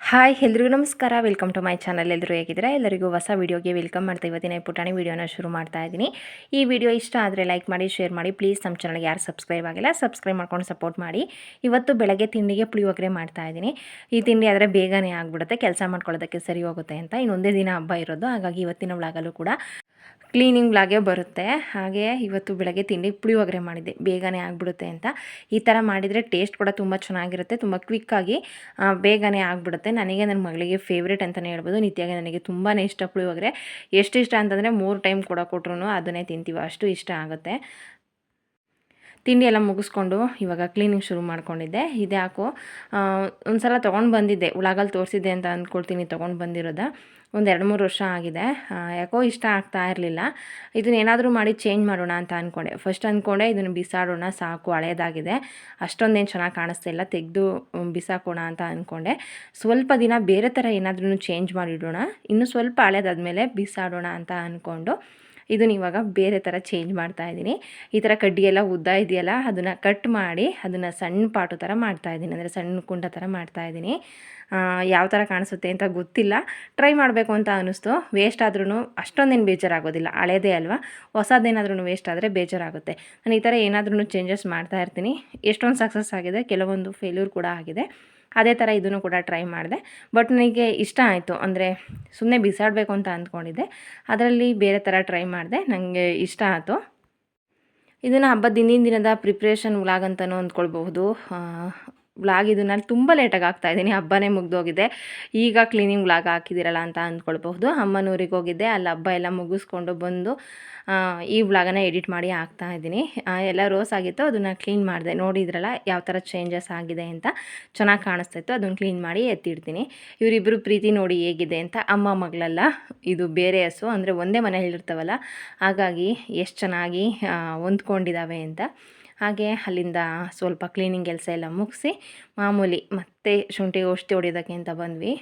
Hi, ಎಲ್ರಿಗೂ ನಮಸ್ಕಾರ. Welcome to my channel. ಎಲ್ಲರೂ ಹೇಗಿದ್ರೆ ಎಲ್ಲರಿಗೂ ಹೊಸ ವೀಡಿಯೋಗೆ ವೆಲ್ಕಮ್ ಮಾಡ್ತಾ ಇವತ್ತಿನ ಪುಟಾಣಿ ವೀಡಿಯೋನ ಶುರು ಮಾಡ್ತಾ ಇದ್ದೀನಿ. ಈ ವಿಡಿಯೋ ಇಷ್ಟ ಆದರೆ ಲೈಕ್ ಮಾಡಿ, ಶೇರ್ ಮಾಡಿ. ಪ್ಲೀಸ್ ನಮ್ಮ ಚಾನಲ್ಗೆ ಯಾರು ಸಬ್ಸ್ಕ್ರೈಬ್ ಆಗಿಲ್ಲ, ಸಬ್ಸ್ಕ್ರೈಬ್ ಮಾಡ್ಕೊಂಡು ಸಪೋರ್ಟ್ ಮಾಡಿ. ಇವತ್ತು ಬೆಳಗ್ಗೆ ತಿಂಡಿಗೆ ಪುಳಿಯೋಗರೆ ಮಾಡ್ತಾ ಇದ್ದೀನಿ. ಈ ತಿಂಡಿ ಆದರೆ ಬೇಗನೆ ಆಗಿಬಿಡುತ್ತೆ. ಕೆಲಸ ಮಾಡ್ಕೊಳ್ಳೋದಕ್ಕೆ ಸರಿ ಹೋಗುತ್ತೆ ಅಂತ ಇನ್ನೊಂದೇ ದಿನ ಹಬ್ಬ ಇರೋದು. ಹಾಗಾಗಿ ಇವತ್ತಿನ ಒಳಗಲ್ಲೂ ಕೂಡ ಕ್ಲೀನಿಂಗ್ ಬ್ಲಾಗೆ ಬರುತ್ತೆ. ಹಾಗೆ ಇವತ್ತು ಬೆಳಗ್ಗೆ ತಿಂಡಿ ಪುಳಿಯೋಗರೆ ಮಾಡಿದ್ದೆ. ಬೇಗನೆ ಆಗಿಬಿಡುತ್ತೆ ಅಂತ. ಈ ಥರ ಮಾಡಿದರೆ ಟೇಸ್ಟ್ ಕೂಡ ತುಂಬ ಚೆನ್ನಾಗಿರುತ್ತೆ. ತುಂಬ ಕ್ವಿಕ್ಕಾಗಿ ಬೇಗನೆ ಆಗಿಬಿಡುತ್ತೆ. ನನಗೆ ನನ್ನ ಮಗಳಿಗೆ ಫೇವ್ರೇಟ್ ಅಂತಲೇ ಹೇಳ್ಬೋದು. ನಿತ್ಯಾಗೆ ನನಗೆ ತುಂಬಾ ಇಷ್ಟ ಪುಳಿಯೋಗರೆ ಎಷ್ಟು ಇಷ್ಟ ಅಂತಂದರೆ ಮೂರು ಟೈಮ್ ಕೂಡ ಕೊಟ್ರು ಅದನ್ನೇ ತಿಂತೀವಿ. ಅಷ್ಟು ಇಷ್ಟ ಆಗುತ್ತೆ. ತಿಂಡಿ ಎಲ್ಲ ಮುಗಿಸ್ಕೊಂಡು ಇವಾಗ ಕ್ಲೀನಿಂಗ್ ಶುರು ಮಾಡ್ಕೊಂಡಿದ್ದೆ. ಇದೆ ಯಾಕೋ ಒಂದು ಸಲ ತೊಗೊಂಡು ಬಂದಿದ್ದೆ. ಉಳಾಗಲ್ಲಿ ತೋರಿಸಿದ್ದೆ ಅಂತ ಅಂದ್ಕೊಳ್ತೀನಿ ತೊಗೊಂಡು ಬಂದಿರೋದ. ಒಂದು ಎರಡು ಮೂರು ವರ್ಷ ಆಗಿದೆ. ಯಾಕೋ ಇಷ್ಟ ಆಗ್ತಾ ಇರಲಿಲ್ಲ. ಇದನ್ನ ಏನಾದರೂ ಮಾಡಿ ಚೇಂಜ್ ಮಾಡೋಣ ಅಂತ ಅಂದ್ಕೊಂಡೆ ಫಸ್ಟ್ ಅಂದ್ಕೊಂಡೆ ಇದನ್ನು ಬಿಸಾಡೋಣ, ಸಾಕು, ಹಳೇದಾಗಿದೆ. ಅಷ್ಟೊಂದೇನು ಚೆನ್ನಾಗಿ ಕಾಣಿಸ್ತಾ ಇಲ್ಲ. ತೆಗೆದು ಬಿಸಾಕೋಣ ಅಂತ ಅಂದ್ಕೊಂಡೆ ಸ್ವಲ್ಪ ದಿನ ಬೇರೆ ಥರ ಏನಾದ್ರೂ ಚೇಂಜ್ ಮಾಡಿಡೋಣ. ಇನ್ನು ಸ್ವಲ್ಪ ಹಳೇದಾದ್ಮೇಲೆ ಬಿಸಾಡೋಣ ಅಂತ ಅಂದ್ಕೊಂಡು ಇದನ್ನ ಇವಾಗ ಬೇರೆ ಥರ ಚೇಂಜ್ ಮಾಡ್ತಾ ಇದ್ದೀನಿ. ಈ ಥರ ಕಡ್ಡಿ ಎಲ್ಲ ಉದ್ದ ಇದೆಯಲ್ಲ, ಅದನ್ನು ಕಟ್ ಮಾಡಿ ಅದನ್ನು ಸಣ್ಣ ಪಾಟು ಥರ ಮಾಡ್ತಾ ಇದ್ದೀನಿ. ಅಂದರೆ ಸಣ್ಣ ಕುಂಡ ಥರ ಮಾಡ್ತಾ ಇದ್ದೀನಿ. ಯಾವ ಥರ ಕಾಣಿಸುತ್ತೆ ಅಂತ ಗೊತ್ತಿಲ್ಲ. ಟ್ರೈ ಮಾಡಬೇಕು ಅಂತ ಅನ್ನಿಸ್ತು ವೇಸ್ಟ್ ಆದ್ರೂ ಅಷ್ಟೊಂದೇನು ಬೇಜಾರಾಗೋದಿಲ್ಲ. ಹಳೇದೇ ಅಲ್ವಾ? ಹೊಸದೇನಾದ್ರೂ ವೇಸ್ಟ್ ಆದರೆ ಬೇಜಾರಾಗುತ್ತೆ. ನಾನು ಈ ಥರ ಏನಾದ್ರೂ ಚೇಂಜಸ್ ಮಾಡ್ತಾ ಇರ್ತೀನಿ. ಎಷ್ಟೊಂದು ಸಕ್ಸಸ್ ಆಗಿದೆ, ಕೆಲವೊಂದು ಫೇಲ್ಯೂರ್ ಕೂಡ ಆಗಿದೆ. ಅದೇ ಥರ ಇದನ್ನು ಕೂಡ ಟ್ರೈ ಮಾಡಿದೆ. ಬಟ್ ನನಗೆ ಇಷ್ಟ ಆಯಿತು. ಅಂದರೆ ಸುಮ್ಮನೆ ಬಿಸಾಡಬೇಕು ಅಂತ ಅಂದ್ಕೊಂಡಿದ್ದೆ. ಅದರಲ್ಲಿ ಬೇರೆ ಥರ ಟ್ರೈ ಮಾಡಿದೆ. ನನಗೆ ಇಷ್ಟ ಆಯಿತು. ಇದನ್ನು ಹಬ್ಬದ ದಿನದ ಪ್ರಿಪ್ರೇಷನ್ ವ್ಲಾಗ್ ಅಂತಲೂ ಅಂದ್ಕೊಳ್ಬಹುದು. ವ್ಲಾಗ್ ನಾನು ತುಂಬ ಲೇಟಾಗಿ ಆಗ್ತಾ ಇದ್ದೀನಿ, ಹಬ್ಬನೇ ಮುಗ್ದೋಗಿದೆ. ಈಗ ಕ್ಲೀನಿಂಗ್ ವ್ಲಾಗ್ ಹಾಕಿದ್ದೀರಲ್ಲ ಅಂತ ಅಂದ್ಕೊಳ್ಬಹುದು. ಅಮ್ಮನೂರಿಗೆ ಹೋಗಿದ್ದೆ, ಅಲ್ಲಿ ಹಬ್ಬ ಎಲ್ಲ ಮುಗಿಸ್ಕೊಂಡು ಬಂದು ಈ ವ್ಲಾಗನ್ನ ಎಡಿಟ್ ಮಾಡಿ ಹಾಕ್ತಾ ಇದ್ದೀನಿ. ಎಲ್ಲ ರೋಸ್ ಆಗಿತ್ತು, ಅದನ್ನು ಕ್ಲೀನ್ ಮಾಡಿದೆ. ನೋಡಿದ್ರಲ್ಲ, ಯಾವ ಥರ ಚೇಂಜಸ್ ಆಗಿದೆ ಅಂತ. ಚೆನ್ನಾಗಿ ಕಾಣಿಸ್ತಾ ಇತ್ತು, ಅದನ್ನು ಕ್ಲೀನ್ ಮಾಡಿ ಎತ್ತಿಡ್ತೀನಿ. ಇವರಿಬ್ಬರು ಪ್ರೀತಿ ನೋಡಿ ಹೇಗಿದೆ ಅಂತ. ಅಮ್ಮ ಮಗಳಲ್ಲ, ಇದು ಬೇರೆ ಹಸು, ಅಂದರೆ ಒಂದೇ ಮನೆಯಲ್ಲಿರ್ತಾವಲ್ಲ ಹಾಗಾಗಿ ಎಷ್ಟು ಚೆನ್ನಾಗಿ ಹೊಂದ್ಕೊಂಡಿದ್ದಾವೆ ಅಂತ. ಹಾಗೆ ಅಲ್ಲಿಂದ ಸ್ವಲ್ಪ ಕ್ಲೀನಿಂಗ್ ಕೆಲಸ ಎಲ್ಲ ಮುಗಿಸಿ ಮಾಮೂಲಿ ಮತ್ತೆ ಶುಂಠಿ ಔಷಧಿ ಹೊಡಿಯೋದಕ್ಕೆ ಅಂತ ಬಂದ್ವಿ.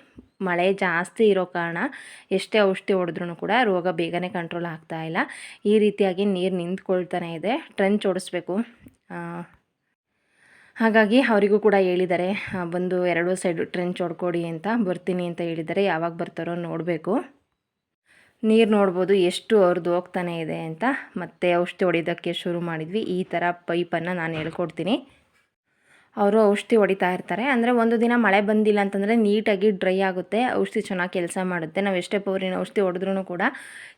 ಮಳೆ ಜಾಸ್ತಿ ಇರೋ ಕಾರಣ ಎಷ್ಟೇ ಔಷಧಿ ಹೊಡೆದ್ರೂ ಕೂಡ ರೋಗ ಬೇಗನೆ ಕಂಟ್ರೋಲ್ ಆಗ್ತಾ ಇಲ್ಲ. ಈ ರೀತಿಯಾಗಿ ನೀರು ನಿಂತ್ಕೊಳ್ತಾನೆ ಇದೆ. ಟ್ರೆಂಚ್ ಓಡಿಸ್ಬೇಕು. ಹಾಗಾಗಿ ಅವರಿಗೂ ಕೂಡ ಹೇಳಿದ್ದಾರೆ ಬಂದು ಎರಡೂ ಸೈಡು ಟ್ರೆಂಚ್ ಹೊಡ್ಕೊಡಿ ಅಂತ ಬರ್ತೀನಿ ಅಂತ ಹೇಳಿದ್ದಾರೆ ಯಾವಾಗ ಬರ್ತಾರೋ ನೋಡಬೇಕು. ನೀರು ನೋಡ್ಬೋದು ಎಷ್ಟು ಅವ್ರದ್ದು ಹೋಗ್ತಾನೆ ಇದೆ ಅಂತ. ಮತ್ತೆ ಔಷಧಿ ಹೊಡಿಯೋದಕ್ಕೆ ಶುರು ಮಾಡಿದ್ವಿ. ಈ ಥರ ಪೈಪನ್ನು ನಾನು ಹೇಳ್ಕೊಡ್ತೀನಿ. ಅವರು ಔಷಧಿ ಹೊಡಿತಾ ಇರ್ತಾರೆ. ಅಂದರೆ ಒಂದು ದಿನ ಮಳೆ ಬಂದಿಲ್ಲ ಅಂತಂದರೆ ನೀಟಾಗಿ ಡ್ರೈ ಆಗುತ್ತೆ. ಔಷಧಿ ಚೆನ್ನಾಗಿ ಕೆಲಸ ಮಾಡುತ್ತೆ. ನಾವು ಎಷ್ಟೇ ಪವರಿನ ಔಷಧಿ ಹೊಡೆದ್ರೂ ಕೂಡ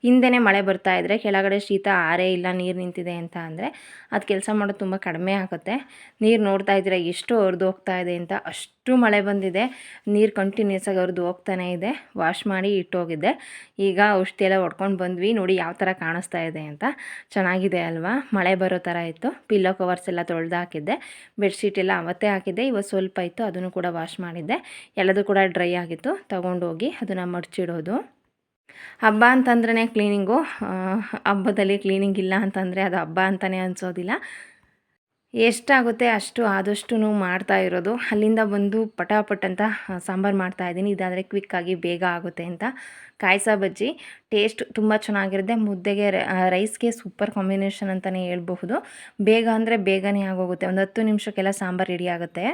ಹಿಂದೆನೇ ಮಳೆ ಬರ್ತಾ ಇದ್ದರೆ ಕೆಳಗಡೆ ಶೀತ ಆರೇ ಇಲ್ಲ, ನೀರು ನಿಂತಿದೆ ಅಂತ ಅಂದರೆ ಅದು ಕೆಲಸ ಮಾಡೋದು ತುಂಬ ಕಡಿಮೆ ಆಗುತ್ತೆ. ನೀರು ನೋಡ್ತಾ ಇದ್ದೀರಾ ಎಷ್ಟು ಹೊರ್ದು ಹೋಗ್ತಾ ಇದೆ ಅಂತ ಅಷ್ಟು ಮಳೆ ಬಂದಿದೆ. ನೀರು ಕಂಟಿನ್ಯೂಸ್ ಆಗಿ ಅವ್ರದ್ದು ಹೋಗ್ತಾನೆ ಇದೆ. ವಾಶ್ ಮಾಡಿ ಇಟ್ಟೋಗಿದ್ದೆ ಈಗ ಔಷಧಿ ಎಲ್ಲ ಹೊಡ್ಕೊಂಡು ಬಂದ್ವಿ. ನೋಡಿ ಯಾವ ಥರ ಕಾಣಿಸ್ತಾ ಇದೆ ಅಂತ. ಚೆನ್ನಾಗಿದೆ ಅಲ್ವಾ? ಮಳೆ ಬರೋ ಥರ ಇತ್ತು. ಪಿಲ್ಲೋ ಕವರ್ಸ್ ಎಲ್ಲ ತೊಳೆದು ಹಾಕಿದ್ದೆ. ಬೆಡ್ಶೀಟ್ ಎಲ್ಲ ಅವತ್ತೇ ಹಾಕಿದ್ದೆ. ಇವತ್ತು ಸ್ವಲ್ಪ ಇತ್ತು. ಅದನ್ನು ಕೂಡ ವಾಶ್ ಮಾಡಿದ್ದೆ. ಎಲ್ಲದೂ ಕೂಡ ಡ್ರೈ ಆಗಿತ್ತು. ತೊಗೊಂಡೋಗಿ ಅದನ್ನು ಮಡ್ಚಿಡೋದು. ಹಬ್ಬ ಅಂತಂದ್ರೆ ಕ್ಲೀನಿಂಗು ಹಬ್ಬದಲ್ಲಿ ಕ್ಲೀನಿಂಗ್ ಇಲ್ಲ ಅಂತಂದರೆ ಅದು ಹಬ್ಬ ಅಂತಲೇ ಅನಿಸೋದಿಲ್ಲ. ಎಷ್ಟಾಗುತ್ತೆ ಅಷ್ಟು ಆದಷ್ಟು ಮಾಡ್ತಾ ಇರೋದು. ಅಲ್ಲಿಂದ ಬಂದು ಪಟಾಪಟ್ ಅಂತ ಸಾಂಬಾರು ಮಾಡ್ತಾ ಇದ್ದೀನಿ. ಇದಾದರೆ ಕ್ವಿಕ್ಕಾಗಿ ಬೇಗ ಆಗುತ್ತೆ ಅಂತ. ಕಾಯಿಸ ಬಜ್ಜಿ. ಟೇಸ್ಟ್ ತುಂಬ ಚೆನ್ನಾಗಿರುತ್ತೆ. ಮುದ್ದೆಗೆ ರೈಸ್ಗೆ ಸೂಪರ್ ಕಾಂಬಿನೇಷನ್ ಅಂತಲೇ ಹೇಳ್ಬಹುದು. ಬೇಗ ಅಂದರೆ ಬೇಗನೆ ಆಗೋಗುತ್ತೆ. ಒಂದು ಹತ್ತು ನಿಮಿಷಕ್ಕೆಲ್ಲ ಸಾಂಬಾರು ರೆಡಿ ಆಗುತ್ತೆ.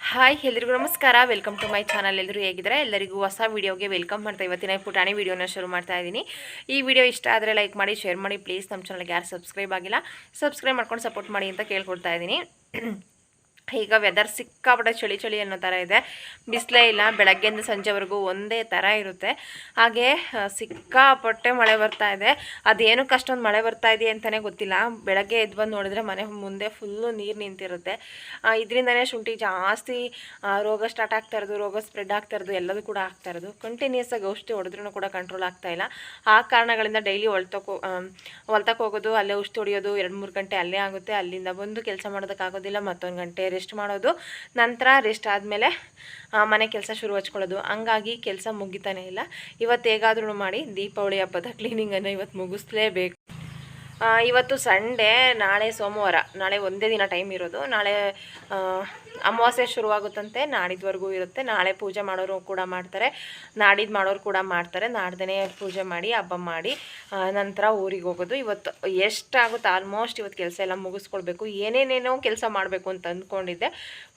ಹಾಯ್ ಎಲ್ರಿಗೂ ನಮಸ್ಕಾರ. ವೆಲ್ಕಮ್ ಟು ಮೈ ಚಾನಲ್ ಎಲ್ಲರೂ ಹೇಗಿದ್ದಾರೆ? ಎಲ್ಲರಿಗೂ ಹೊಸ ವೀಡಿಯೋಗೆ ವೆಲ್ಕಮ್ ಮಾಡ್ತಾ ಇವತ್ತಿನ ಪುಟಾಣಿ ವೀಡಿಯೋನ ಶುರು ಮಾಡ್ತಾ ಇದ್ದೀನಿ. ಈ ವಿಡಿಯೋ ಇಷ್ಟ ಆದರೆ ಲೈಕ್ ಮಾಡಿ ಶೇರ್ ಮಾಡಿ. ಪ್ಲೀಸ್ ನಮ್ಮ ಚಾನಲ್ಗೆ ಯಾರು ಸಬ್ಸ್ಕ್ರೈಬ್ ಆಗಿಲ್ಲ ಸಬ್ಸ್ಕ್ರೈಬ್ ಮಾಡ್ಕೊಂಡು ಸಪೋರ್ಟ್ ಮಾಡಿ ಅಂತ ಕೇಳ್ಕೊಡ್ತಾ ಇದ್ದೀನಿ. ಈಗ ವೆದರ್ ಸಿಕ್ಕಾಪಟ್ಟೆ ಚಳಿ ಚಳಿ ಅನ್ನೋ ಥರ ಇದೆ. ಬಿಸಿಲೇ ಇಲ್ಲ, ಬೆಳಗ್ಗೆಯಿಂದ ಸಂಜೆವರೆಗೂ ಒಂದೇ ಥರ ಇರುತ್ತೆ. ಹಾಗೆ ಸಿಕ್ಕಾಪಟ್ಟೆ ಮಳೆ ಬರ್ತಾ ಇದೆ. ಅದೇನಕ್ಕೆ ಅಷ್ಟೊಂದು ಮಳೆ ಬರ್ತಾ ಇದೆ ಅಂತಲೇ ಗೊತ್ತಿಲ್ಲ. ಬೆಳಗ್ಗೆ ಎದ್ದು ಬಂದು ನೋಡಿದ್ರೆ ಮನೆ ಮುಂದೆ ಫುಲ್ಲು ನೀರು ನಿಂತಿರುತ್ತೆ. ಇದರಿಂದನೇ ಶುಂಠಿ ಜಾಸ್ತಿ ರೋಗ ಸ್ಟಾರ್ಟ್ ಆಗ್ತಾ ಇರೋದು, ರೋಗ ಸ್ಪ್ರೆಡ್ ಆಗ್ತಾ ಇರೋದು, ಎಲ್ಲದೂ ಕೂಡ ಆಗ್ತಾ ಇರೋದು. ಕಂಟಿನ್ಯೂಸ್ ಆಗಿ ಔಷಧಿ ಹೊಡೆದ್ರೂ ಕೂಡ ಕಂಟ್ರೋಲ್ ಆಗ್ತಾ ಇಲ್ಲ. ಆ ಕಾರಣಗಳಿಂದ ಡೈಲಿ ಹೊಲ್ತಕ್ಕೋ ಹೊಲ್ತಕ್ಕೆ ಹೋಗೋದು, ಅಲ್ಲೇ ಔಷಧಿ ಹೊಡಿಯೋದು, ಎರಡು ಮೂರು ಗಂಟೆ ಅಲ್ಲೇ ಆಗುತ್ತೆ. ಅಲ್ಲಿಂದ ಬಂದು ಕೆಲಸ ಮಾಡೋದಕ್ಕಾಗೋದಿಲ್ಲ, ಮತ್ತೊಂದು ಗಂಟೆ ರೆಸ್ಟ್ ಮಾಡೋದು, ನಂತರ ರೆಸ್ಟ್ ಆದಮೇಲೆ ಮನೆ ಕೆಲಸ ಶುರು ಹಚ್ಕೊಳ್ಳೋದು. ಹಂಗಾಗಿ ಕೆಲಸ ಮುಗಿತಾನೆ ಇಲ್ಲ. ಇವತ್ತು ಹೇಗಾದ್ರೂ ಮಾಡಿ ದೀಪಾವಳಿ ಹಬ್ಬದ ಕ್ಲೀನಿಂಗನ್ನು ಇವತ್ತು ಮುಗಿಸ್ಲೇಬೇಕು. ಇವತ್ತು ಸಂಡೇ, ನಾಳೆ ಸೋಮವಾರ, ನಾಳೆ ಒಂದೇ ದಿನ ಟೈಮ್ ಇರೋದು. ನಾಳೆ ಅಮಾವಾಸ್ಯೆ ಶುರುವಾಗುತ್ತಂತೆ, ನಾಡಿದ್ವರೆಗೂ ಇರುತ್ತೆ. ನಾಳೆ ಪೂಜೆ ಮಾಡೋರು ಕೂಡ ಮಾಡ್ತಾರೆ. ನಾಡಿದ್ದು ಮಾಡೋರು ಕೂಡ ಮಾಡ್ತಾರೆ. ನಾಡ್ದೇ ಪೂಜೆ ಮಾಡಿ, ಹಬ್ಬ ಮಾಡಿ ನಂತರ ಊರಿಗೆ ಹೋಗೋದು. ಇವತ್ತು ಎಷ್ಟಾಗುತ್ತೆ? ಆಲ್ಮೋಸ್ಟ್ ಇವತ್ತು ಕೆಲಸ ಎಲ್ಲ ಮುಗಿಸ್ಕೊಳ್ಬೇಕು. ಏನೇನೇನೋ ಕೆಲಸ ಮಾಡಬೇಕು ಅಂತ ಅಂದ್ಕೊಂಡಿದ್ದೆ.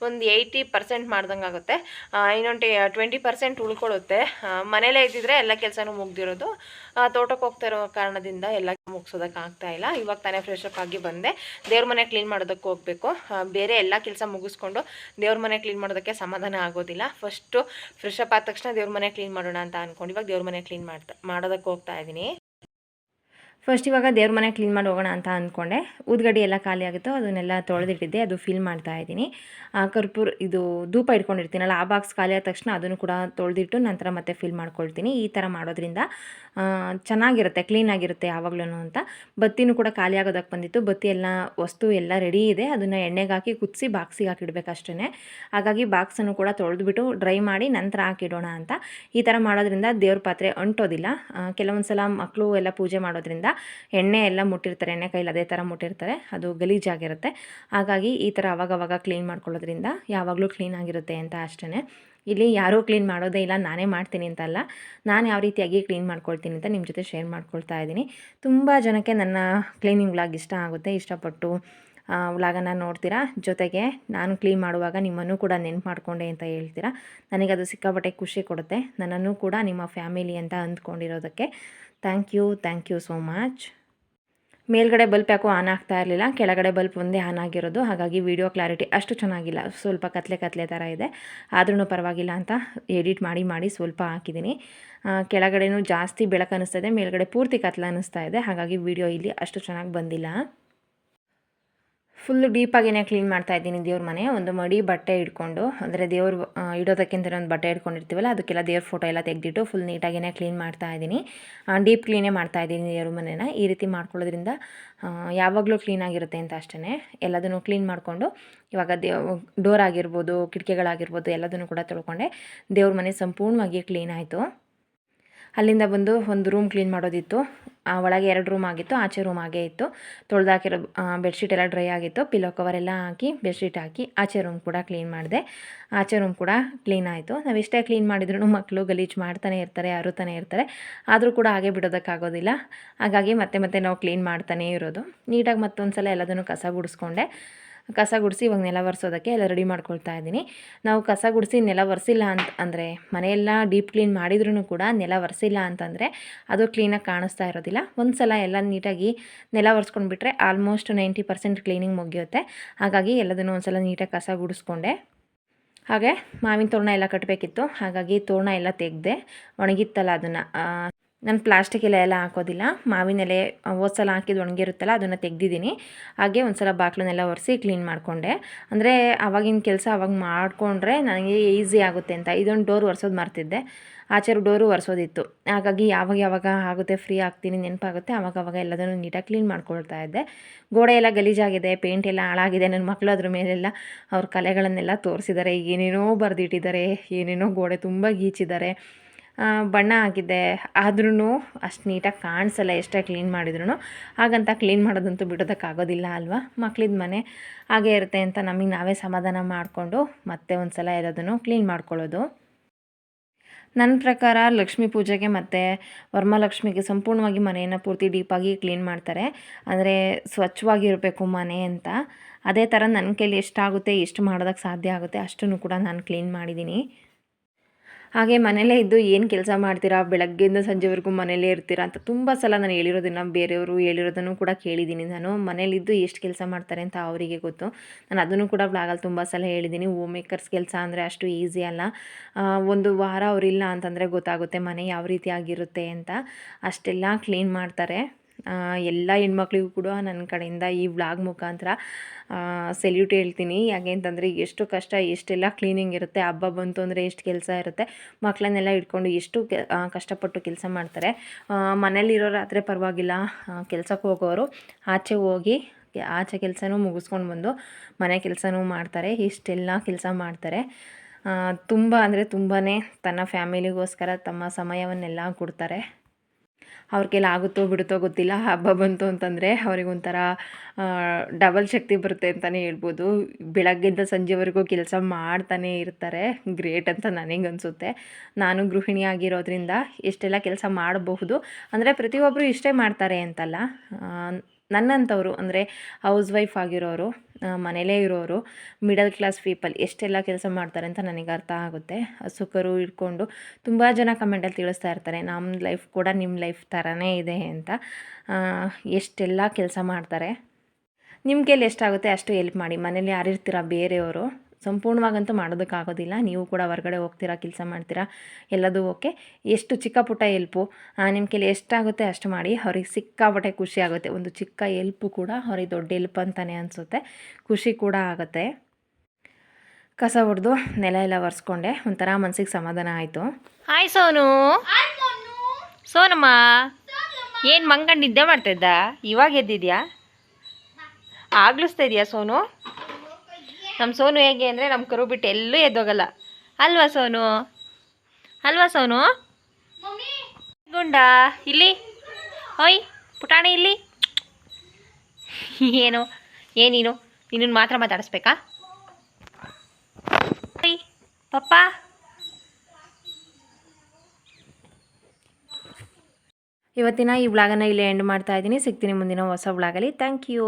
ಒಂದು ಏಯ್ಟಿ ಪರ್ಸೆಂಟ್ ಮಾಡ್ದಂಗೆ ಆಗುತ್ತೆ. ಇನ್ನೊಂದು ಟ್ವೆಂಟಿ ಪರ್ಸೆಂಟ್ ಉಳ್ಕೊಳ್ಳುತ್ತೆ. ಮನೇಲೇ ಇದ್ದಿದ್ರೆ ಎಲ್ಲ ಕೆಲಸನೂ ಮುಗ್ದಿರೋದು. ತೋಟಕ್ಕೆ ಹೋಗ್ತಾ ಇರೋ ಕಾರಣದಿಂದ ಎಲ್ಲ ಮುಗಿಸೋದಕ್ಕೆ ಆಗ್ತಾ ಇಲ್ಲ. ಇವಾಗ ತಾನೇ ಫ್ರೆಶ್ ಅಪ್ ಆಗಿ ಬಂದೆ. ದೇವ್ರ ಮನೆ ಕ್ಲೀನ್ ಮಾಡೋದಕ್ಕೆ ಹೋಗಬೇಕು. ಬೇರೆ ಎಲ್ಲ ಕೆಲಸ ಮುಗಿಸ್ಕೊಂಡು ದೇವ್ರ ಮನೆ ಕ್ಲೀನ್ ಮಾಡೋದಕ್ಕೆ ಸಮಾಧಾನ ಆಗೋದಿಲ್ಲ. ಫಸ್ಟು ಫ್ರೆಶ್ ಅಪ್ ಆದ ತಕ್ಷಣ ದೇವ್ರ ಮನೆ ಕ್ಲೀನ್ ಮಾಡೋಣ ಅಂತ ಅಂದ್ಕೊಂಡು ಇವಾಗ ದೇವ್ರ ಮನೆ ಕ್ಲೀನ್ ಮಾಡ್ತಾ, ಮಾಡೋದಕ್ಕೆ ಹೋಗ್ತಾ ಇದ್ದೀನಿ. ಫಸ್ಟ್ ಇವಾಗ ದೇವ್ರ ಮನೆ ಕ್ಲೀನ್ ಮಾಡಿ ಹೋಗೋಣ ಅಂತ ಅಂದ್ಕೊಂಡೆ. ಊದ್ಗಡ್ಡಿ ಎಲ್ಲ ಖಾಲಿ ಆಗುತ್ತೋ ಅದನ್ನೆಲ್ಲ ತೊಳೆದಿಟ್ಟಿದ್ದೆ ಅದು ಫಿಲ್ ಮಾಡ್ತಾ ಇದ್ದೀನಿ. ಆ, ಕರ್ಪೂರ್ ಇದು ಧೂಪ ಇಟ್ಕೊಂಡಿರ್ತೀನಲ್ಲ ಆ ಬಾಕ್ಸ್ ಖಾಲಿ ಆದ ತಕ್ಷಣ ಅದನ್ನು ಕೂಡ ತೊಳೆದಿಟ್ಟು ನಂತರ ಮತ್ತೆ ಫಿಲ್ ಮಾಡ್ಕೊಳ್ತೀನಿ. ಈ ಥರ ಮಾಡೋದ್ರಿಂದ ಚೆನ್ನಾಗಿರುತ್ತೆ ಕ್ಲೀನಾಗಿರುತ್ತೆ ಯಾವಾಗಲೂ ಅಂತ. ಬತ್ತಿನೂ ಕೂಡ ಖಾಲಿ ಆಗೋದಕ್ಕೆ ಬಂದಿತ್ತು. ಬತ್ತಿ ಎಲ್ಲ ವಸ್ತು ಎಲ್ಲ ರೆಡಿ ಇದೆ. ಅದನ್ನು ಎಣ್ಣೆಗೆ ಹಾಕಿ ಕುದಿಸಿ ಬಾಕ್ಸಿಗೆ ಹಾಕಿಡ್ಬೇಕು ಅಷ್ಟೇ ಹಾಗಾಗಿ ಬಾಕ್ಸನ್ನು ಕೂಡ ತೊಳೆದುಬಿಟ್ಟು ಡ್ರೈ ಮಾಡಿ ನಂತರ ಹಾಕಿಡೋಣ ಅಂತ. ಈ ಥರ ಮಾಡೋದ್ರಿಂದ ದೇವ್ರ ಪಾತ್ರೆ ಅಂಟೋದಿಲ್ಲ. ಕೆಲವೊಂದು ಸಲ ಮಕ್ಕಳು ಎಲ್ಲ ಪೂಜೆ ಮಾಡೋದ್ರಿಂದ ಎಣ್ಣೆ ಎಲ್ಲ ಮುಟ್ಟಿರ್ತಾರೆ, ಎಣ್ಣೆ ಕೈಲಿ ಅದೇ ಥರ ಮುಟ್ಟಿರ್ತಾರೆ, ಅದು ಗಲೀಜಾಗಿರುತ್ತೆ ಹಾಗಾಗಿ ಈ ಥರ ಅವಾಗವಾಗ ಕ್ಲೀನ್ ಮಾಡ್ಕೊಳ್ಳೋದ್ರಿಂದ ಯಾವಾಗಲೂ ಕ್ಲೀನ್ ಆಗಿರುತ್ತೆ ಅಂತ ಅಷ್ಟೇ ಇಲ್ಲಿ ಯಾರೂ ಕ್ಲೀನ್ ಮಾಡೋದೇ ಇಲ್ಲ, ನಾನೇ ಮಾಡ್ತೀನಿ ಅಂತಲ್ಲ ನಾನು ಯಾವ ರೀತಿಯಾಗಿ ಕ್ಲೀನ್ ಮಾಡ್ಕೊಳ್ತೀನಿ ಅಂತ ನಿಮ್ಮ ಜೊತೆ ಶೇರ್ ಮಾಡ್ಕೊಳ್ತಾ ಇದ್ದೀನಿ. ತುಂಬ ಜನಕ್ಕೆ ನನ್ನ ಕ್ಲೀನಿಂಗ್ ವ್ಲಾಗ್ ಇಷ್ಟ ಆಗುತ್ತೆ, ಇಷ್ಟಪಟ್ಟು ವ್ಲಾಗನ್ನು ನೋಡ್ತೀರಾ? ಜೊತೆಗೆ ನಾನು ಕ್ಲೀನ್ ಮಾಡುವಾಗ ನಿಮ್ಮನ್ನು ಕೂಡ ನೆನ್ಪು ಮಾಡಿಕೊಂಡೆ ಅಂತ ಹೇಳ್ತೀರಾ? ನನಗದು ಸಿಕ್ಕಾಪಟ್ಟೆ ಖುಷಿ ಕೊಡುತ್ತೆ. ನನ್ನನ್ನು ಕೂಡ ನಿಮ್ಮ ಫ್ಯಾಮಿಲಿ ಅಂತ ಅಂದ್ಕೊಂಡಿರೋದಕ್ಕೆ. Thank you thank you so much. ಮೇಲ್ಗಡೆ ಬಲ್ಪ್ ಯಾಕೋ ಆನ್ ಆಗ್ತಾ ಇರಲಿಲ್ಲ. ಕೆಳಗಡೆ ಬಲ್ಪ್ ಒಂದೇ ಆನ್ ಆಗಿರೋದು. ಹಾಗಾಗಿ ವಿಡಿಯೋ ಕ್ಲಾರಿಟಿ ಅಷ್ಟು ಚೆನ್ನಾಗಿಲ್ಲ. ಸ್ವಲ್ಪ ಕತ್ಲೆ ಕತ್ಲೆ ಥರ ಇದೆ. ಆದ್ರೂ ಪರವಾಗಿಲ್ಲ ಅಂತ ಎಡಿಟ್ ಮಾಡಿ ಮಾಡಿ ಸ್ವಲ್ಪ ಹಾಕಿದ್ದೀನಿ. ಕೆಳಗಡೆನೂ ಜಾಸ್ತಿ ಬೆಳಕು ಅನ್ನಿಸ್ತಾ ಇದೆ. ಮೇಲ್ಗಡೆ ಪೂರ್ತಿ ಕತ್ಲೆ ಅನ್ನಿಸ್ತಾ ಇದೆ. ಹಾಗಾಗಿ ವಿಡಿಯೋ ಇಲ್ಲಿ ಅಷ್ಟು ಚೆನ್ನಾಗಿ ಬಂದಿಲ್ಲ. ಫುಲ್ಲು ಡೀಪಾಗಿನೇ ಕ್ಲೀನ್ ಮಾಡ್ತಾ ಇದ್ದೀನಿ ದೇವ್ರ ಮನೆ. ಒಂದು ಮಡಿ ಬಟ್ಟೆ ಇಟ್ಕೊಂಡು, ಅಂದರೆ ದೇವ್ರ ಇಡೋದಕ್ಕಿಂತ ಒಂದು ಬಟ್ಟೆ ಇಟ್ಕೊಂಡಿರ್ತೀವಲ್ಲ, ಅದಕ್ಕೆಲ್ಲ ದೇವ್ರ ಫೋಟೋ ಎಲ್ಲ ತೆಗೆದಿಟ್ಟು ಫುಲ್ ನೀಟಾಗಿನೇ ಕ್ಲೀನ್ ಮಾಡ್ತಾ ಇದ್ದೀನಿ. ಡೀಪ್ ಕ್ಲೀನೇ ಮಾಡ್ತಾ ಇದ್ದೀನಿ ದೇವ್ರ ಮನೆನ. ಈ ರೀತಿ ಮಾಡ್ಕೊಳ್ಳೋದ್ರಿಂದ ಯಾವಾಗಲೂ ಯಾವಾಗಲೂ ಕ್ಲೀನಾಗಿರುತ್ತೆ ಅಂತ ಅಷ್ಟೇ ಎಲ್ಲದನ್ನು ಕ್ಲೀನ್ ಮಾಡಿಕೊಂಡು, ಇವಾಗ ದೇವ್ ಡೋರ್ ಆಗಿರ್ಬೋದು, ಕಿಟಕಿಗಳಾಗಿರ್ಬೋದು, ಎಲ್ಲದನ್ನು ಕೂಡ ತೊಳ್ಕೊಂಡೆ. ದೇವ್ರ ಮನೆ ಸಂಪೂರ್ಣವಾಗಿ ಕ್ಲೀನ್ ಆಯಿತು. ಅಲ್ಲಿಂದ ಬಂದು ಒಂದು ರೂಮ್ ಕ್ಲೀನ್ ಮಾಡೋದಿತ್ತು. ಒಳಗೆ ಎರಡು ರೂಮ್ ಆಗಿತ್ತು, ಆಚೆ ರೂಮ್ ಆಗೇ ಇತ್ತು. ತೊಳೆದಾಕಿರೋ ಬೆಡ್ಶೀಟ್ ಎಲ್ಲ ಡ್ರೈ ಆಗಿತ್ತು. ಪಿಲೋ ಕವರ್ ಎಲ್ಲ ಹಾಕಿ ಬೆಡ್ಶೀಟ್ ಹಾಕಿ, ಆಚೆ ರೂಮ್ ಕೂಡ ಕ್ಲೀನ್ ಮಾಡಿದೆ. ಆಚೆ ರೂಮ್ ಕೂಡ ಕ್ಲೀನ್ ಆಯಿತು. ನಾವು ಎಷ್ಟೇ ಕ್ಲೀನ್ ಮಾಡಿದ್ರೂ ಮಕ್ಕಳು ಗಲೀಜು ಮಾಡ್ತಾನೆ ಇರ್ತಾರೆ ಅರುತ್ತಾನೆ ಇರ್ತಾರೆ. ಆದರೂ ಕೂಡ ಹಾಗೆ ಬಿಡೋದಕ್ಕಾಗೋದಿಲ್ಲ. ಹಾಗಾಗಿ ಮತ್ತೆ ಮತ್ತೆ ನಾವು ಕ್ಲೀನ್ ಮಾಡ್ತಾನೇ ಇರೋದು. ನೀಟಾಗಿ ಮತ್ತೊಂದು ಸಲ ಎಲ್ಲದನ್ನು ಕಸ ಗುಡಿಸ್ಕೊಂಡೆ. ಕಸ ಗುಡಿಸಿ ಇವಾಗ ನೆಲ ಒರೆಸೋದಕ್ಕೆ ಎಲ್ಲ ರೆಡಿ ಮಾಡ್ಕೊಳ್ತಾ ಇದ್ದೀನಿ. ನಾವು ಕಸ ಗುಡಿಸಿ ನೆಲ ಒರೆಸಿಲ್ಲ ಅಂತ ಅಂದರೆ ಮನೆಯೆಲ್ಲ ಡೀಪ್ ಕ್ಲೀನ್ ಮಾಡಿದ್ರೂ ಕೂಡ ನೆಲ ಒರೆಸಿಲ್ಲ ಅಂತಂದರೆ ಅದು ಕ್ಲೀನಾಗಿ ಕಾಣಿಸ್ತಾ ಇರೋದಿಲ್ಲ. ಒಂದು ಸಲ ಎಲ್ಲ ನೀಟಾಗಿ ನೆಲ ಒರೆಸ್ಕೊಂಡ್ಬಿಟ್ರೆ ಆಲ್ಮೋಸ್ಟ್ ನೈಂಟಿ ಪರ್ಸೆಂಟ್ ಕ್ಲೀನಿಂಗ್ ಮುಗಿಯುತ್ತೆ. ಹಾಗಾಗಿ ಎಲ್ಲದನ್ನು ಒಂದು ಸಲ ನೀಟಾಗಿ ಕಸ ಗುಡಿಸ್ಕೊಂಡೆ. ಹಾಗೆ ಮಾವಿನ ತೋರಣ ಎಲ್ಲ ಕಟ್ಟಬೇಕಿತ್ತು ಹಾಗಾಗಿ ತೋರಣ ಎಲ್ಲ ತೆಗೆದೆ ಒಣಗಿತ್ತಲ್ಲ ಅದನ್ನು. ನಾನು ಪ್ಲಾಸ್ಟಿಕ್ ಎಲೆ ಎಲ್ಲ ಹಾಕೋದಿಲ್ಲ. ಮಾವಿನ ಎಲೆ ಸಲ ಹಾಕಿದ್ದು ಒಣಗಿರುತ್ತಲ್ಲ, ಅದನ್ನು ತೆಗೆದಿದ್ದೀನಿ. ಹಾಗೆ ಒಂದು ಸಲ ಬಾಕ್ಲನ್ನೆಲ್ಲ ಒರೆಸಿ ಕ್ಲೀನ್ ಮಾಡಿಕೊಂಡೆ. ಅಂದರೆ ಆವಾಗಿನ ಕೆಲಸ ಅವಾಗ ಮಾಡಿಕೊಂಡ್ರೆ ನನಗೆ ಈಸಿ ಆಗುತ್ತೆ ಅಂತ. ಇದೊಂದು ಡೋರ್ ಒರೆಸೋದು ಮರ್ತಿದ್ದೆ. ಆಚೆ ಡೋರು ಒರೆಸೋದಿತ್ತು. ಹಾಗಾಗಿ ಯಾವಾಗ ಯಾವಾಗ ಆಗುತ್ತೆ, ಫ್ರೀ ಆಗ್ತೀನಿ, ನೆನಪಾಗುತ್ತೆ. ಆವಾಗ ಅವಾಗ ಎಲ್ಲದನ್ನು ನೀಟಾಗಿ ಕ್ಲೀನ್ ಮಾಡ್ಕೊಳ್ತಾ ಇದ್ದೆ. ಗೋಡೆ ಎಲ್ಲ ಗಲೀಜಾಗಿದೆ, ಪೇಂಟ್ ಎಲ್ಲ ಹಾಳಾಗಿದೆ ನನ್ನ ಮಕ್ಕಳು ಅದ್ರ ಮೇಲೆಲ್ಲ ಅವ್ರ ಕಲೆಗಳನ್ನೆಲ್ಲ ತೋರಿಸಿದ್ದಾರೆ. ಏನೇನೋ ಬರೆದಿಟ್ಟಿದ್ದಾರೆ, ಏನೇನೋ ಗೋಡೆ ತುಂಬ ಗೀಚಿದ್ದಾರೆ. ಬಣ್ಣ ಆಗಿದೆ. ಆದ್ರೂ ಅಷ್ಟು ನೀಟಾಗಿ ಕಾಣಿಸಲ್ಲ ಎಷ್ಟೇ ಕ್ಲೀನ್ ಮಾಡಿದ್ರು ಹಾಗಂತ ಕ್ಲೀನ್ ಮಾಡೋದಂತೂ ಬಿಡೋದಕ್ಕಾಗೋದಿಲ್ಲ ಅಲ್ವಾ? ಮಕ್ಳಿದ ಮನೆ ಹಾಗೇ ಇರುತ್ತೆ ಅಂತ ನಮಗೆ ನಾವೇ ಸಮಾಧಾನ ಮಾಡಿಕೊಂಡು ಮತ್ತೆ ಒಂದು ಸಲ ಇರೋದನ್ನು ಕ್ಲೀನ್ ಮಾಡ್ಕೊಳ್ಳೋದು. ನನ್ನ ಪ್ರಕಾರ ಲಕ್ಷ್ಮೀ ಪೂಜೆಗೆ ಮತ್ತು ವರ್ಮಾಲಕ್ಷ್ಮಿಗೆ ಸಂಪೂರ್ಣವಾಗಿ ಮನೆಯನ್ನು ಪೂರ್ತಿ ಡೀಪಾಗಿ ಕ್ಲೀನ್ ಮಾಡ್ತಾರೆ. ಅಂದರೆ ಸ್ವಚ್ಛವಾಗಿರಬೇಕು ಮನೆ ಅಂತ. ಅದೇ ಥರ ನನ್ನ ಕೈಲಿ ಎಷ್ಟಾಗುತ್ತೆ ಎಷ್ಟು ಮಾಡೋದಕ್ಕೆ ಸಾಧ್ಯ ಆಗುತ್ತೆ ಅಷ್ಟನ್ನು ಕೂಡ ನಾನು ಕ್ಲೀನ್ ಮಾಡಿದ್ದೀನಿ ಹಾಗೆ ಮನೇಲೇ ಇದ್ದು ಏನು ಕೆಲಸ ಮಾಡ್ತೀರಾ? ಬೆಳಗ್ಗೆಯಿಂದ ಸಂಜೆವರೆಗೂ ಮನೇಲೇ ಇರ್ತೀರಾ ಅಂತ ತುಂಬ ಸಲ ನಾನು ಹೇಳಿರೋದನ್ನು ಬೇರೆಯವರು ಹೇಳಿರೋದನ್ನು ಕೂಡ ಕೇಳಿದ್ದೀನಿ. ನಾನು ಮನೇಲಿದ್ದು ಎಷ್ಟು ಕೆಲಸ ಮಾಡ್ತಾರೆ ಅಂತ ಅವರಿಗೆ ಗೊತ್ತು. ನಾನು ಅದನ್ನು ಕೂಡ ಬ್ಲಾಗಲ್ಲಿ ತುಂಬ ಸಲ ಹೇಳಿದ್ದೀನಿ. ಹೋಮ್ ಮೇಕರ್ಸ್ ಕೆಲಸ ಅಂದರೆ ಅಷ್ಟು ಈಸಿ ಅಲ್ಲ. ಒಂದು ವಾರ ಅವರಿಲ್ಲ ಅಂತಂದರೆ ಗೊತ್ತಾಗುತ್ತೆ ಮನೆ ಯಾವ ರೀತಿ ಆಗಿರುತ್ತೆ ಅಂತ. ಅಷ್ಟೆಲ್ಲ ಕ್ಲೀನ್ ಮಾಡ್ತಾರೆ. ಎಲ್ಲ ಹೆಣ್ಮಕ್ಳಿಗೂ ಕೂಡ ನನ್ನ ಕಡೆಯಿಂದ ಈ ವ್ಲಾಗ್ ಮುಖಾಂತರ ಸೆಲ್ಯೂಟ್ ಹೇಳ್ತೀನಿ. ಯಾಕೆ ಅಂತಂದರೆ ಎಷ್ಟು ಕಷ್ಟ, ಎಷ್ಟೆಲ್ಲ ಕ್ಲೀನಿಂಗ್ ಇರುತ್ತೆ, ಹಬ್ಬ ಬಂತು ಅಂದರೆ ಎಷ್ಟು ಕೆಲಸ ಇರುತ್ತೆ ಮಕ್ಕಳನ್ನೆಲ್ಲ ಇಟ್ಕೊಂಡು ಎಷ್ಟು ಕಷ್ಟಪಟ್ಟು ಕೆಲಸ ಮಾಡ್ತಾರೆ. ಮನೇಲಿರೋರಾದರೆ ಪರವಾಗಿಲ್ಲ ಕೆಲಸಕ್ಕೆ ಹೋಗೋರು. ಆಚೆ ಹೋಗಿ, ಆಚೆ ಕೆಲಸನೂ ಮುಗಿಸ್ಕೊಂಡು ಬಂದು ಮನೆ ಕೆಲಸನೂ ಮಾಡ್ತಾರೆ, ಇಷ್ಟೆಲ್ಲ ಕೆಲಸ ಮಾಡ್ತಾರೆ. ತುಂಬ ಅಂದರೆ ತುಂಬಾ ತನ್ನ ಫ್ಯಾಮಿಲಿಗೋಸ್ಕರ ತಮ್ಮ ಸಮಯವನ್ನೆಲ್ಲ ಕೊಡ್ತಾರೆ. ಅವ್ರ ಆಗುತ್ತೋ ಬಿಡುತ್ತೋ ಗೊತ್ತಿಲ್ಲ, ಹಬ್ಬ ಬಂತು ಅಂತಂದರೆ ಅವ್ರಿಗೊಂಥರ ಡಬಲ್ ಶಕ್ತಿ ಬರುತ್ತೆ ಅಂತಲೇ ಹೇಳ್ಬೋದು. ಬೆಳಗ್ಗೆಯಿಂದ ಸಂಜೆವರೆಗೂ ಕೆಲಸ ಮಾಡ್ತಾನೇ ಇರ್ತಾರೆ. ಗ್ರೇಟ್ ಅಂತ ನನಗೆ ಅನಿಸುತ್ತೆ ನಾನು ಗೃಹಿಣಿ ಆಗಿರೋದ್ರಿಂದ ಎಷ್ಟೆಲ್ಲ ಕೆಲಸ ಮಾಡಬಹುದು. ಅಂದರೆ ಪ್ರತಿಯೊಬ್ಬರು ಇಷ್ಟೇ ಮಾಡ್ತಾರೆ ಅಂತಲ್ಲ. ನನ್ನಂಥವ್ರು ಅಂದರೆ ಹೌಸ್ ವೈಫ್ ಆಗಿರೋರು ಮನೇಲೇ ಇರೋರು ಮಿಡಲ್ ಕ್ಲಾಸ್ ಪೀಪಲ್ ಎಷ್ಟೆಲ್ಲ ಕೆಲಸ ಮಾಡ್ತಾರೆ ಅಂತ ನನಗೆ ಅರ್ಥ ಆಗುತ್ತೆ. ಸುಖರು ಇಟ್ಕೊಂಡು ತುಂಬ ಜನ ಕಮೆಂಟಲ್ಲಿ ತಿಳಿಸ್ತಾ ಇರ್ತಾರೆ ನಮ್ಮ ಲೈಫ್ ಕೂಡ ನಿಮ್ಮ ಲೈಫ್ ಥರನೇ ಇದೆ ಅಂತ. ಎಷ್ಟೆಲ್ಲ ಕೆಲಸ ಮಾಡ್ತಾರೆ. ನಿಮ್ಮ ಕೈಲಿ ಎಷ್ಟಾಗುತ್ತೆ ಅಷ್ಟು ಹೆಲ್ಪ್ ಮಾಡಿ. ಮನೇಲಿ ಯಾರಿರ್ತೀರ ಬೇರೆಯವರು? ಸಂಪೂರ್ಣವಾಗಂತೂ ಮಾಡೋದಕ್ಕಾಗೋದಿಲ್ಲ. ನೀವು ಕೂಡ ಹೊರಗಡೆ ಹೋಗ್ತೀರಾ ಕೆಲಸ ಮಾಡ್ತೀರಾ ಎಲ್ಲದೂ ಓಕೆ. ಎಷ್ಟು ಚಿಕ್ಕ ಪುಟ್ಟ ಎಲ್ಪು ನಿಮ್ಮ ಕೈಲಿ ಎಷ್ಟಾಗುತ್ತೆ ಅಷ್ಟು ಮಾಡಿ ಅವ್ರಿಗೆ ಸಿಕ್ಕಾಪಟ್ಟೆ ಖುಷಿ ಆಗುತ್ತೆ. ಒಂದು ಚಿಕ್ಕ ಎಲ್ಪು ಕೂಡ ಅವ್ರಿಗೆ ದೊಡ್ಡ ಎಲ್ಪ್ ಅಂತಲೇ ಅನಿಸುತ್ತೆ. ಖುಷಿ ಕೂಡ ಆಗುತ್ತೆ. ಕಸ ಹೊಡೆದು ನೆಲ ಎಲ್ಲ ಒರೆಸ್ಕೊಂಡೆ. ಒಂಥರ ಮನಸ್ಸಿಗೆ ಸಮಾಧಾನ ಆಯಿತು. ಹಾಯ್ ಸೋನು. ಸೋನಮ್ಮ. ಏನು ಮಂಗಂಡು ನಿದ್ದೆ ಮಾಡ್ತಿದ್ದ ಇವಾಗ ಎದ್ದಿದ್ಯಾ? ಆಗ್ಲಿಸ್ತಾ ಇದೆಯಾ ಸೋನು? ನಮ್ಮ ಸೋನು ಹೇಗೆ ಅಂದರೆ ನಮ್ಮ ಕರು ಬಿಟ್ಟು ಎಲ್ಲೂ ಎದ್ದೋಗಲ್ಲ. ಅಲ್ವಾ ಸೋನು? ಅಲ್ವಾ ಸೋನು? ಗುಂಡಾ ಇಲ್ಲಿ? ಓಯ್, ಪುಟಾಣಿ ಇಲ್ಲಿ? ಏನು? ಏನೇನು ನಿನ್ನನ್ನು ಮಾತ್ರ ಮಾತಾಡಿಸ್ಬೇಕಾ? ಓಯ್, ಪಪ್ಪ? ಇವತ್ತಿನ ಈ ವ್ಲಾಗನ್ನು ಇಲ್ಲೇ ಎಂಡ್ ಮಾಡ್ತಾ ಇದ್ದೀನಿ. ಸಿಗ್ತೀನಿ ಮುಂದಿನ ಹೊಸ ವ್ಲಾಗಲ್ಲಿ. Thank you.